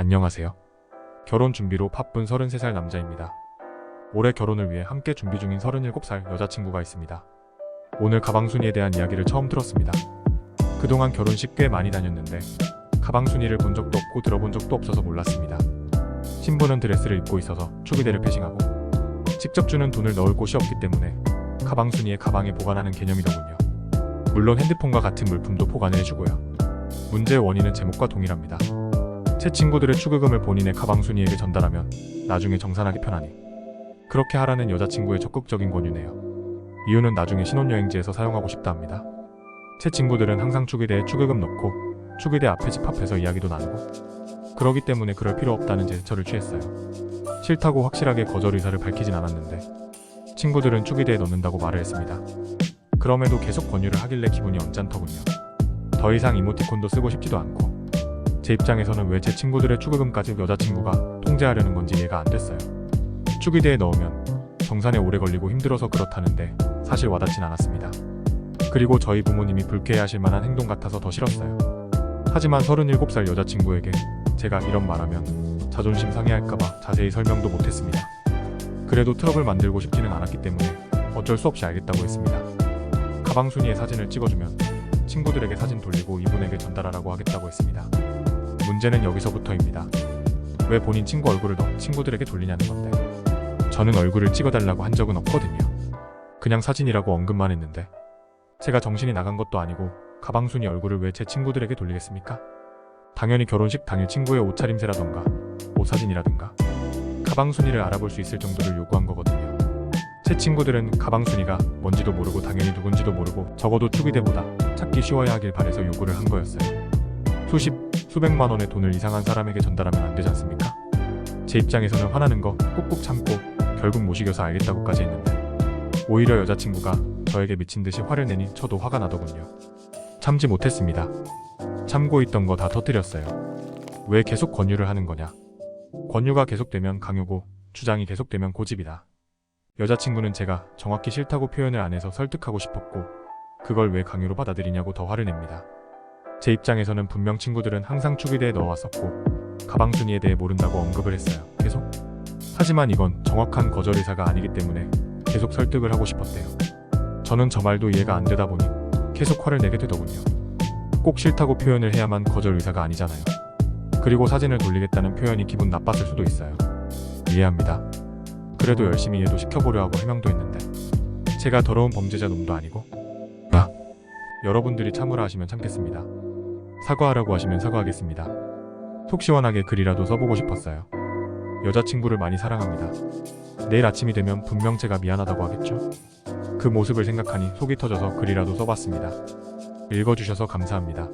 안녕하세요. 결혼 준비로 바쁜 33살 남자입니다. 올해 결혼을 위해 함께 준비 중인 37살 여자친구가 있습니다. 오늘 가방순이에 대한 이야기를 처음 들었습니다. 그동안 결혼식 꽤 많이 다녔는데 가방순이를 본 적도 없고 들어본 적도 없어서 몰랐습니다. 신부는 드레스를 입고 있어서 축의대를 패싱하고 직접 주는 돈을 넣을 곳이 없기 때문에 가방순이의 가방에 보관하는 개념이더군요. 물론 핸드폰과 같은 물품도 보관을 해주고요. 문제의 원인은 제목과 동일합니다. 제 친구들의 축의금을 본인의 가방순이에게 전달하면 나중에 정산하기 편하니 그렇게 하라는 여자친구의 적극적인 권유네요. 이유는 나중에 신혼여행지에서 사용하고 싶다 합니다. 제 친구들은 항상 축의대에 축의금 넣고 축의대 앞에 집합해서 이야기도 나누고 그러기 때문에 그럴 필요 없다는 제스처를 취했어요. 싫다고 확실하게 거절 의사를 밝히진 않았는데 친구들은 축의대에 넣는다고 말을 했습니다. 그럼에도 계속 권유를 하길래 기분이 언짢더군요. 더 이상 이모티콘도 쓰고 싶지도 않고 제 입장에서는 왜 제 친구들의 축의금까지 여자친구가 통제하려는 건지 이해가 안 됐어요. 축의대에 넣으면 정산에 오래 걸리고 힘들어서 그렇다는데 사실 와닿진 않았습니다. 그리고 저희 부모님이 불쾌해하실 만한 행동 같아서 더 싫었어요. 하지만 37살 여자친구에게 제가 이런 말하면 자존심 상해할까봐 자세히 설명도 못했습니다. 그래도 트러블 만들고 싶지는 않았기 때문에 어쩔 수 없이 알겠다고 했습니다. 가방 순위의 사진을 찍어주면 친구들에게 사진 돌리고 이분에게 전달하라고 하겠다고 했습니다. 문제는 여기서부터입니다. 왜 본인 친구 얼굴을 넣어 친구들에게 돌리냐는 건데 저는 얼굴을 찍어달라고 한 적은 없거든요. 그냥 사진이라고 언급만 했는데 제가 정신이 나간 것도 아니고 가방순이 얼굴을 왜 제 친구들에게 돌리겠습니까? 당연히 결혼식 당일 친구의 옷차림새라던가 옷 사진이라든가 가방순이를 알아볼 수 있을 정도를 요구한 거거든요. 제 친구들은 가방순이가 뭔지도 모르고 당연히 누군지도 모르고 적어도 축의대보다 찾기 쉬워야 하길 바래서 요구를 한 거였어요. 수십, 수백만 원의 돈을 이상한 사람에게 전달하면 안 되지 않습니까? 제 입장에서는 화나는 거 꾹꾹 참고 결국 못 이겨서 알겠다고까지 했는데 오히려 여자친구가 저에게 미친 듯이 화를 내니 저도 화가 나더군요. 참지 못했습니다. 참고 있던 거 다 터뜨렸어요. 왜 계속 권유를 하는 거냐? 권유가 계속되면 강요고 주장이 계속되면 고집이다. 여자친구는 제가 정확히 싫다고 표현을 안 해서 설득하고 싶었고 그걸 왜 강요로 받아들이냐고 더 화를 냅니다. 제 입장에서는 분명 친구들은 항상 축의대에 넣어왔었고 가방 순위에 대해 모른다고 언급을 했어요. 계속. 하지만 이건 정확한 거절 의사가 아니기 때문에 계속 설득을 하고 싶었대요. 저는 저 말도 이해가 안 되다 보니 계속 화를 내게 되더군요. 꼭 싫다고 표현을 해야만 거절 의사가 아니잖아요. 그리고 사진을 돌리겠다는 표현이 기분 나빴을 수도 있어요. 이해합니다. 그래도 열심히 이해도 시켜보려 하고 해명도 했는데 제가 더러운 범죄자 놈도 아니고 아 여러분들이 참으라 하시면 참겠습니다. 사과하라고 하시면 사과하겠습니다. 속 시원하게 글이라도 써보고 싶었어요. 여자친구를 많이 사랑합니다. 내일 아침이 되면 분명 제가 미안하다고 하겠죠? 그 모습을 생각하니 속이 터져서 글이라도 써봤습니다. 읽어주셔서 감사합니다.